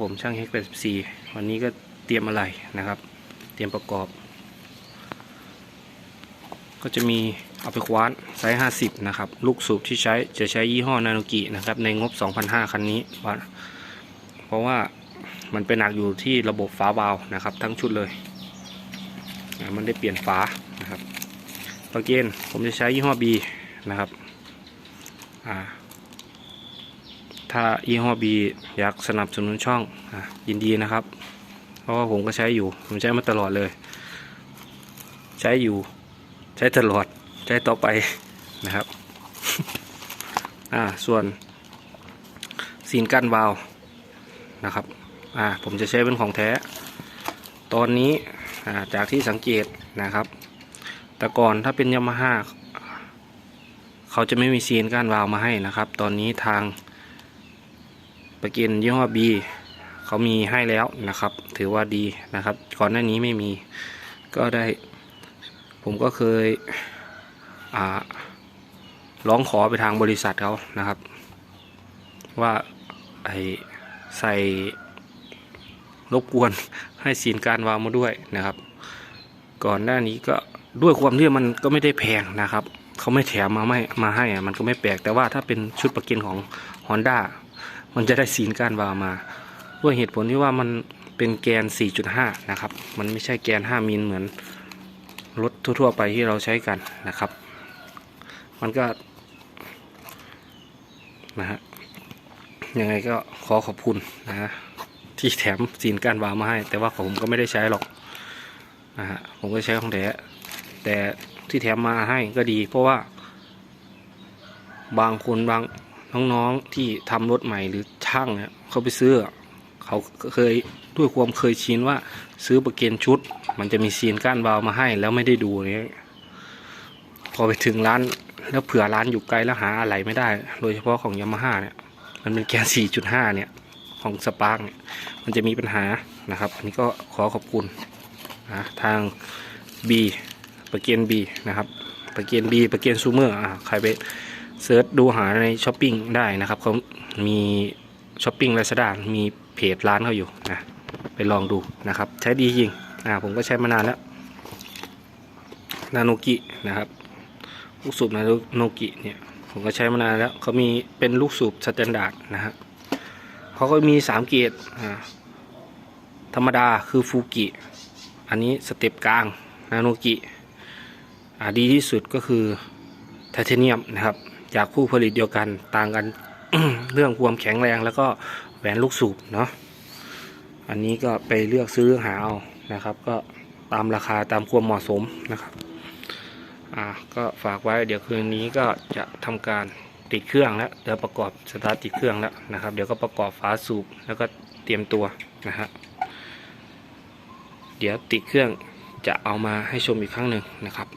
ผมช่างเฮก84วันนี้ก็เตรียมอะไรนะครับ เตรียมประกอบ ก็จะมีเอาไปคว้านไซส์50นะครับ ลูกสูบที่ใช้จะใช้ยี่ห้อนาโนกินะครับ ในงบ2,500คันนี้เพราะว่ามันเป็นหนักอยู่ที่ระบบฝาบาล์วนะครับ ทั้งชุดเลย มันได้เปลี่ยนฝานะครับตะเกนผมจะใช้ยี่ห้อ B นะครับ อ่า ถ้ายี่ห้อ B อยากสนับสนุนช่องอยินดีนะครับ เพราะว่าผมก็ใช้อยู่ ผมใช้มาตลอดเลย ใช้อยู่ ใช้ตลอด ใช้ต่อไปนะครับ อ่า ส่วนซีนกั้นวาล์วนะครับ อ่า ผมจะใช้เป็นของแท้ ตอนนี้ อ่า จากที่สังเกตนะครับ แต่ก่อนถ้าเป็นยามาฮ่าเขาจะไม่มีซีนกั้นวาล์วมาให้นะครับ ตอนนี้ทาง ปกินยี่ห้อ B เขามีให้แล้วนะครับ ถือว่าดีนะครับ ก่อนหน้านี้ไม่มีก็ได้ ผมก็เคยอ่าร้องขอไปทางบริษัทเขานะครับ ว่าไอใส่รบกวนให้ซีนการวางมาด้วยนะครับ ก่อนหน้านี้ก็ด้วยความที่มันก็ไม่ได้แพงนะครับ เขาไม่แถมมาไม่มาให้อะมันก็ไม่แปลกแต่ว่าถ้าเป็นชุดประกินของ Honda มันจะได้ซีนก้านวาวมา ด้วยเหตุผลที่ว่ามันเป็นแกน 4.5 นะครับ มันไม่ใช่แกน 5มิลเหมือนรถทั่ว ๆ ไปที่เราใช้กันนะครับ มันก็นะฮะยังไงก็ขอขอบคุณนะฮะที่แถมซีนก้านวาวมาให้ แต่ว่าผมก็ไม่ได้ใช้หรอกนะฮะผมก็ใช้ของแท้แต่ที่แถมมาให้ก็ดี เพราะว่าบางคนบาง น้องๆที่ทำรถใหม่หรือช่างเนี่ยเขาไปซื้อเขาเคยด้วยความเคยชินว่าซื้อประเกนชุด มันจะมีซีนก้านวาวมาให้ แล้วไม่ได้ดูเนี่ยพอไปถึงร้านแล้วเผื่อร้านอยู่ไกลแล้วหาอะไรไม่ได้ โดยเฉพาะของยามาฮ่าเนี่ย มันเป็นแกน 4.5 เนี่ย ของสปาร์กเนี่ย มันจะมีปัญหานะครับ อันนี้ก็ขอขอบคุณนะทาง B ประเกน B นะครับ ประเกน B ประเกนซูเมอร์อ่าใครไป เซิร์ชดูหาในช้อปปิ้งได้นะครับเขามีช้อปปิ้งลาซาด้ามีเพจร้านเขาอยู่นะไปลองดูนะครับ ใช้ดีจริงอ่าผมก็ใช้มานานแล้วนาโนกินะครับลูกสูบนาโนกิเนี่ยผมก็ใช้มานานแล้วเขามีเป็นลูกสูบสแตนดาร์ดนะฮะเขาก็มีสามเกรดอ่าธรรมดาคือฟูกิ อันนี้สเต็ปกลางนาโนกิอ่าดีที่สุดก็คือไทเทเนียมนะครับ จากผู้ผลิตเดียวกันต่างกันเรื่องความแข็งแรงแล้วก็แหวนลูกสูบเนาะอันนี้ก็ไปเลือกซื้อหาเอานะครับ ก็ตามราคาตามความเหมาะสมนะครับอ่าก็ฝากไว้เดี๋ยวคืนนี้ก็จะทำการติดเครื่องแล้วเดี๋ยวประกอบสตาร์ทติดเครื่องแล้วนะครับ เดี๋ยวก็ประกอบฝาสูบแล้วก็เตรียมตัวนะฮะเดี๋ยวติดเครื่องจะเอามาให้ชมอีกครั้งหนึ่งนะครับ